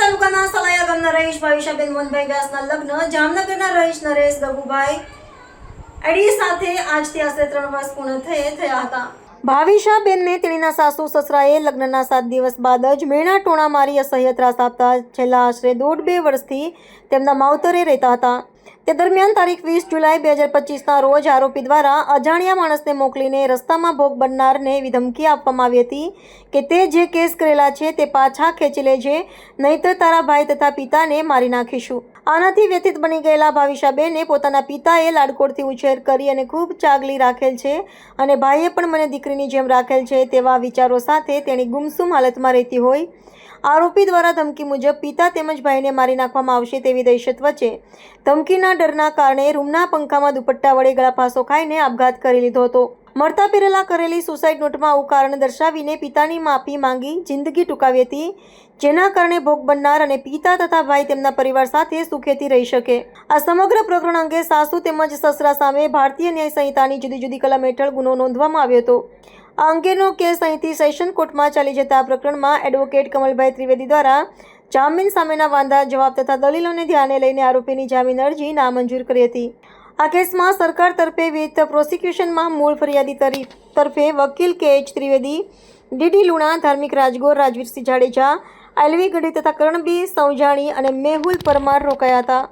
તાલુકાના સલાયા ગામના રહીશ ભાવિશાબેન મોહનભાઈ વ્યાસના લગ્ન, જામનગરના રહીશ નરેશ ગગુભાઈ. એડી સાથે આજથી આશરે ત્રણ વર્ષ પૂર્ણ થયે થયા હતા. ભાવિશાબેનને તેણીના સાસુ સસરાએ લગ્નના સાત દિવસ બાદ જ મેણા ટોણા મારી અસહ્ય ત્રાસ આપતા છેલ્લા આશરે દોઢ બે વર્ષથી તેમના માવતરે રહેતા હતા. તે દરમિયાન તારીખ વીસ જુલાઈ બે હજાર પચીસના રોજ આરોપી દ્વારા અજાણ્યા માણસને મોકલીને રસ્તામાં ભોગ બનનારને ધમકી આપવામાં આવી હતી કે તે જે કેસ કરેલા છે તે પાછા ખેંચી લેજે, નહીતર તારા ભાઈ તથા પિતાને મારી નાખીશું. આનાથી વ્યથિત બની ગયેલા ભાવિશાબેને પોતાના પિતાએ લાડકોડથી ઉછેર કરી અને ખૂબ ચાગલી રાખેલ છે અને ભાઈએ પણ મને દીકરીની જેમ રાખેલ છે તેવા વિચારો સાથે તેણી ગુમસુમ હાલતમાં રહેતી હોય આરોપી દ્વારા ધમકી મુજબ પિતા તેમજ ભાઈને મારી નાખવામાં આવશે તેવી દહેશત વચ્ચે ધમકીના ડરના કારણે રૂમના પંખામાં દુપટ્ટા વડે ગળાફાંસો ખાઈને આપઘાત કરી લીધો હતો. મળતા પેરેલા કરેલી સુસાઇડ નોટમાં આવું કારણ દર્શાવીને પિતાની માફી માંગી જિંદગી ટૂંકાવી હતી, જેના કારણે ભોગ બનનાર અને પિતા તથા ભાઈ તેમના પરિવાર સાથે સુખેથી રહી શકે. આ સમગ્ર પ્રકરણ અંગે સાસુ તેમજ સસરા સામે ભારતીય ન્યાય સંહિતાની જુદી જુદી કલમ હેઠળ ગુનો નોંધવામાં આવ્યો હતો. આ અંગેનો કેસ અહીંથી સેશન કોર્ટમાં ચાલી જતા પ્રકરણમાં એડવોકેટ કમલભાઈ ત્રિવેદી દ્વારા જામીન સામેના વાંધા જવાબ તથા દલીલોને ધ્યાને લઈને આરોપીની જામીન અરજી નામંજૂર કરી હતી. આ કેસમાં સરકાર તરફે વિવિધ પ્રોસિક્યુશનમાં મૂળ ફરિયાદી તરી- તરફે વકીલ કે એચ ત્રિવેદી, ડીડી લુણા, ધાર્મિક રાજગોર, રાજવીરસિંહ જાડેજા, એલવી ગઢી તથા કરણબી સૌજાણી અને મેહુલ પરમાર રોકાયા હતા.